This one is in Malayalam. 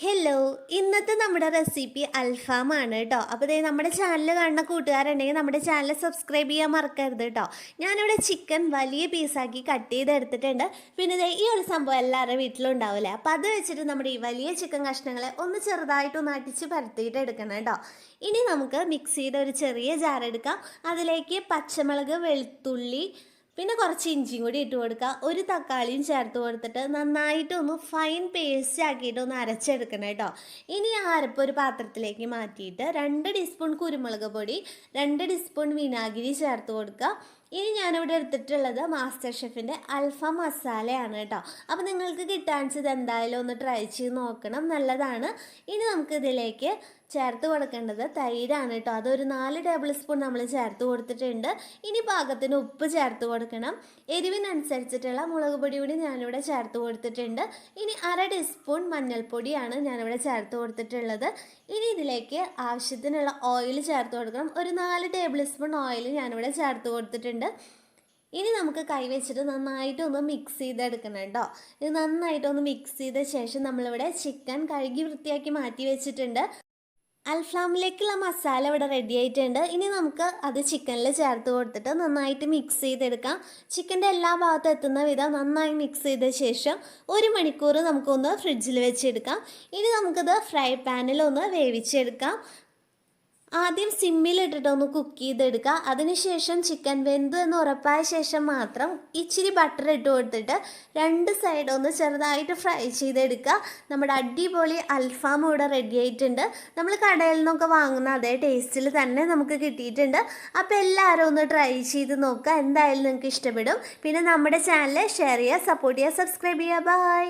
ഹലോ ഇന്നത്തെ നമ്മുടെ റെസിപ്പി അൽഫാമാണ് കേട്ടോ അപ്പോൾ ദേ നമ്മുടെ ചാനൽ കാണുന്ന കൂട്ടുകാരുണ്ടെങ്കിൽ നമ്മുടെ ചാനൽ സബ്സ്ക്രൈബ് ചെയ്യാൻ മറക്കരുത് കേട്ടോ ഞാനിവിടെ ചിക്കൻ വലിയ പീസാക്കി കട്ട് ചെയ്തെടുത്തിട്ടുണ്ട്. പിന്നെ ഇതേ ഈ ഒരു സംഭവം എല്ലാവരുടെ വീട്ടിലും ഉണ്ടാവില്ലേ അപ്പോൾ അത് വെച്ചിട്ട് നമ്മുടെ ഈ വലിയ ചിക്കൻ കഷ്ണങ്ങളെ ഒന്ന് ചെറുതായിട്ടൊന്ന് അടിച്ച് പരത്തിയിട്ട് എടുക്കണം കേട്ടോ ഇനി നമുക്ക് മിക്സിയുടെ ഒരു ചെറിയ ജാർ എടുക്കാം. അതിലേക്ക് പച്ചമുളക് വെളുത്തുള്ളി പിന്നെ കുറച്ച് ഇഞ്ചിയും കൂടി ഇട്ട് കൊടുക്കുക ഒരു തക്കാളിയും ചേർത്ത് കൊടുത്തിട്ട് നന്നായിട്ട് ഒന്ന് ഫൈൻ പേസ്റ്റ് ആക്കിയിട്ട് ഒന്ന് അരച്ചെടുക്കണം കേട്ടോ. ഇനി ആ അരപ്പ് ഒരു പാത്രത്തിലേക്ക് മാറ്റിയിട്ട് രണ്ട് ടീസ്പൂൺ കുരുമുളക് പൊടി രണ്ട് ടീസ്പൂൺ വിനാഗിരി ചേർത്ത് കൊടുക്കുക ഇനി ഞാനിവിടെ എടുത്തിട്ടുള്ളത് മാസ്റ്റർ ഷെഫിന്റെ അൽഫ മസാലയാണ് കേട്ടോ. അപ്പോൾ നിങ്ങൾക്ക് കിട്ടാൻ കിട്ടാൻച്ചത് എന്തായാലും ഒന്ന് ട്രൈ ചെയ്ത് നോക്കണം. നല്ലതാണ്. ഇനി നമുക്ക് ഇതിലേക്ക് ചേർത്ത് കൊടുക്കേണ്ടത് തൈരാണ് കേട്ടോ. അതൊരു നാല് ടേബിൾ സ്പൂൺ നമ്മൾ ചേർത്ത് കൊടുത്തിട്ടുണ്ട്. ഇനി പാകത്തിന് ഉപ്പ് ചേർത്ത് കൊടുക്കണം. എരിവിനനുസരിച്ചിട്ടുള്ള മുളക് പൊടി കൂടി ഞാനിവിടെ ചേർത്ത് കൊടുത്തിട്ടുണ്ട്. ഇനി അര ടീസ്പൂൺ മഞ്ഞൾപ്പൊടിയാണ് ഞാനിവിടെ ചേർത്ത് കൊടുത്തിട്ടുള്ളത്. ഇനി ഇതിലേക്ക് ആവശ്യത്തിനുള്ള ഓയിൽ ചേർത്ത് കൊടുക്കണം. ഒരു നാല് ടേബിൾ സ്പൂൺ ഓയിൽ ഞാനിവിടെ ചേർത്ത് കൊടുത്തിട്ടുണ്ട്. ഇനി നമുക്ക് കൈവച്ചിട്ട് നന്നായിട്ട് ഒന്ന് മിക്സ് ചെയ്തെടുക്കണം കേട്ടോ ഇത് നന്നായിട്ടൊന്ന് മിക്സ് ചെയ്ത ശേഷം നമ്മളിവിടെ ചിക്കൻ കഴുകി വൃത്തിയാക്കി മാറ്റി വെച്ചിട്ടുണ്ട്. അൽഫാമിലേക്കുള്ള മസാല ഇവിടെ റെഡി ആയിട്ടുണ്ട്. ഇനി നമുക്ക് അത് ചിക്കനിൽ ചേർത്ത് കൊടുത്തിട്ട് നന്നായിട്ട് മിക്സ് ചെയ്തെടുക്കാം. ചിക്കന്റെ എല്ലാ ഭാഗത്തും എത്തുന്ന വിധം നന്നായി മിക്സ് ചെയ്ത ശേഷം ഒരു മണിക്കൂർ നമുക്കൊന്ന് ഫ്രിഡ്ജിൽ വെച്ചെടുക്കാം. ഇനി നമുക്കത് ഫ്രൈ പാനിൽ ഒന്ന് വേവിച്ചെടുക്കാം. ആദ്യം സിമ്മിലിട്ടിട്ട് ഒന്ന് കുക്ക് ചെയ്തെടുക്കുക. അതിനുശേഷം ചിക്കൻ വെന്തു എന്ന് ഉറപ്പായ ശേഷം മാത്രം ഇച്ചിരി ബട്ടർ ഇട്ട് കൊടുത്തിട്ട് രണ്ട് സൈഡ് ഒന്ന് ചെറുതായിട്ട് ഫ്രൈ ചെയ്തെടുക്കുക. നമ്മുടെ അടിപൊളി അൽഫാം ഇവിടെ റെഡി ആയിട്ടുണ്ട്. നമ്മൾ കടയിൽ നിന്നൊക്കെ വാങ്ങുന്ന അതേ ടേസ്റ്റിൽ തന്നെ നമുക്ക് കിട്ടിയിട്ടുണ്ട്. അപ്പോൾ എല്ലാവരും ഒന്ന് ട്രൈ ചെയ്ത് നോക്കുക. എന്തായാലും നിങ്ങൾക്ക് ഇഷ്ടപ്പെടും. പിന്നെ നമ്മുടെ ചാനൽ ഷെയർ ചെയ്യുക സപ്പോർട്ട് ചെയ്യുക സബ്സ്ക്രൈബ് ചെയ്യുക. ബൈ